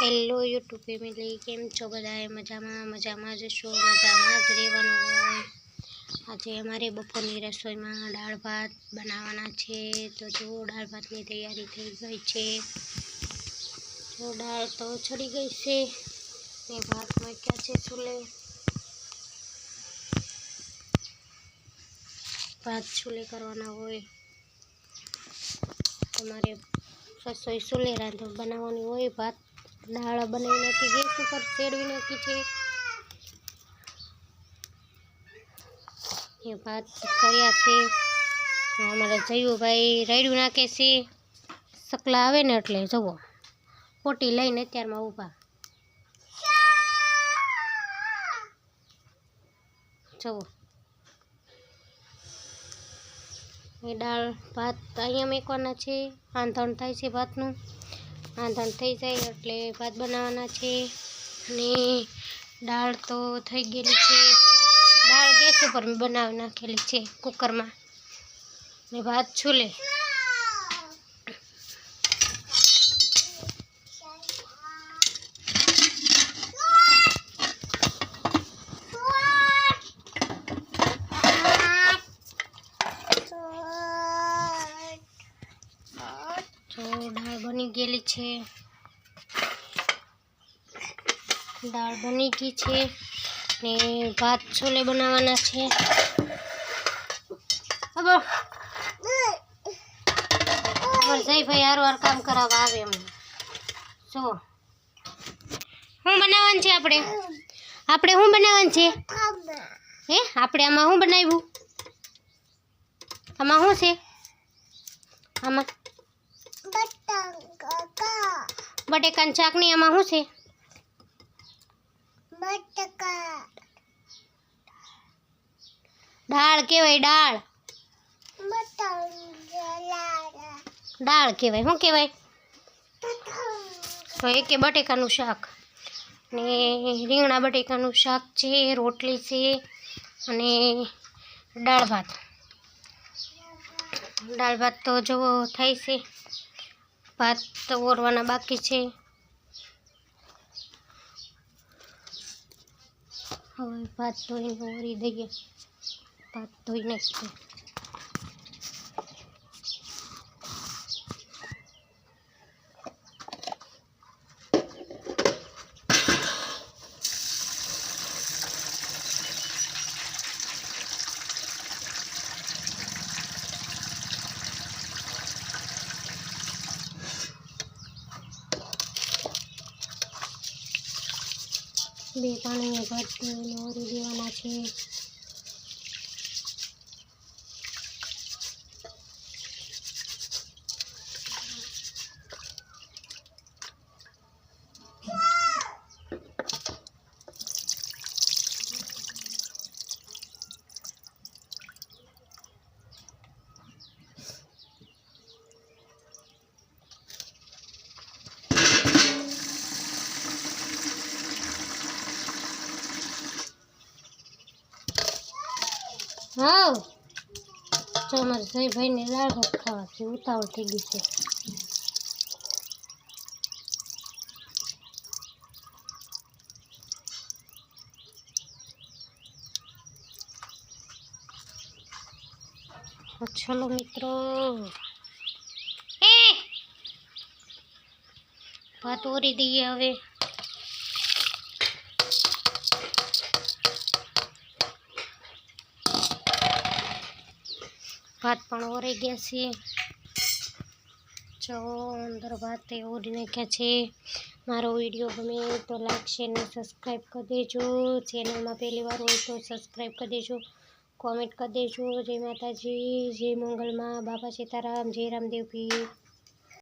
Hello YouTube family કેમ છો બધાએ મજામાં? મજામાં જશો મજામાં જ રહેવાનું હોય? આજે અમારે બપોરની રસોઈમાં દાળ ભાત બનાવવાના છે. તો જો દાળ ભાતની તૈયારી થઈ ગઈ છે. જો દાળ તો ચડી ગઈ છે. ને ભાત મૂક્યા છે ચૂલે ભાત ચૂલે કરવાના હોય. તમારે રસોઈ ચૂલે રાંધો બનાવવાની હોય, ભાત દાળ બનાવી નાખી, ગેસ ઉપર ચેડવી નાખી છે. એ ભાત કર્યા છે. અમારે જયુભાઈ રાયડું નાખે છે. સકલા આવે ને એટલે જવો પોટી લઈને અત્યારમાં ઊભા. જવો એ દાળ ભાત અહીંયા મેકવાના છે. આંધણ થાય છે ભાતનું. આંધણ થઈ જાય એટલે ભાત બનાવવાના છે. અને દાળ તો થઈ ગયેલી છે. દાળ ગેસ ઉપર બનાવી નાખેલી છે કુકરમાં. ને ભાત છૂલે તો દાળ બની ગયેલી છે. દાળ બની ગઈ છે ને ભાત છોલે બનાવવાના છે. જયભાઈ હારું હાર કામ કરાવવા આવે એમ. જો. શું બનાવવાનું છે આપણે? આપણે શું બનાવવાનું છે? હે? આપણે આમાં શું બનાવ્યું? આમાં શું છે? આમાં બટેકાની ચાકણી આમાં શું છે? દાળ કહેવાય દાળ. દાળ કહેવાય. શું કહેવાય? તો એક બટેકાનું શાક. ને રીંગણા બટેકાનું શાક છે રોટલી છે અને દાળ ભાત. દાળ ભાત તો જુઓ થાય છે. ભાત ઓરવાના બાકી છે. હવે ભાત ધોઈને ઓરી દઈએ. ભાત ધોઈ નાખીએ બે પાણીએ ભરતી ઓરી દેવાના છે. હાવ જો અમારે જયભાઈને દાળ ભાત છે, ઉતાવળ થઈ ગઈ છે. ચલો મિત્રો. ભાત ઓરી દઈએ હવે. ભાત પણ ઓરી ગયા છે. જો અંદર ભાત એ ઓરી નાખ્યા છે. મારો વીડિયો ગમે તો લાઈક, શેર ને સબસ્ક્રાઈબ કરી દેજો. ચેનલમાં પહેલી વાર હોય તો સબસ્ક્રાઈબ કરી દેજો. કોમેન્ટ કરી દેજો. જય માતાજી, જય મંગલમાં. બાબા સીતારામ, જય રામદેવ પીર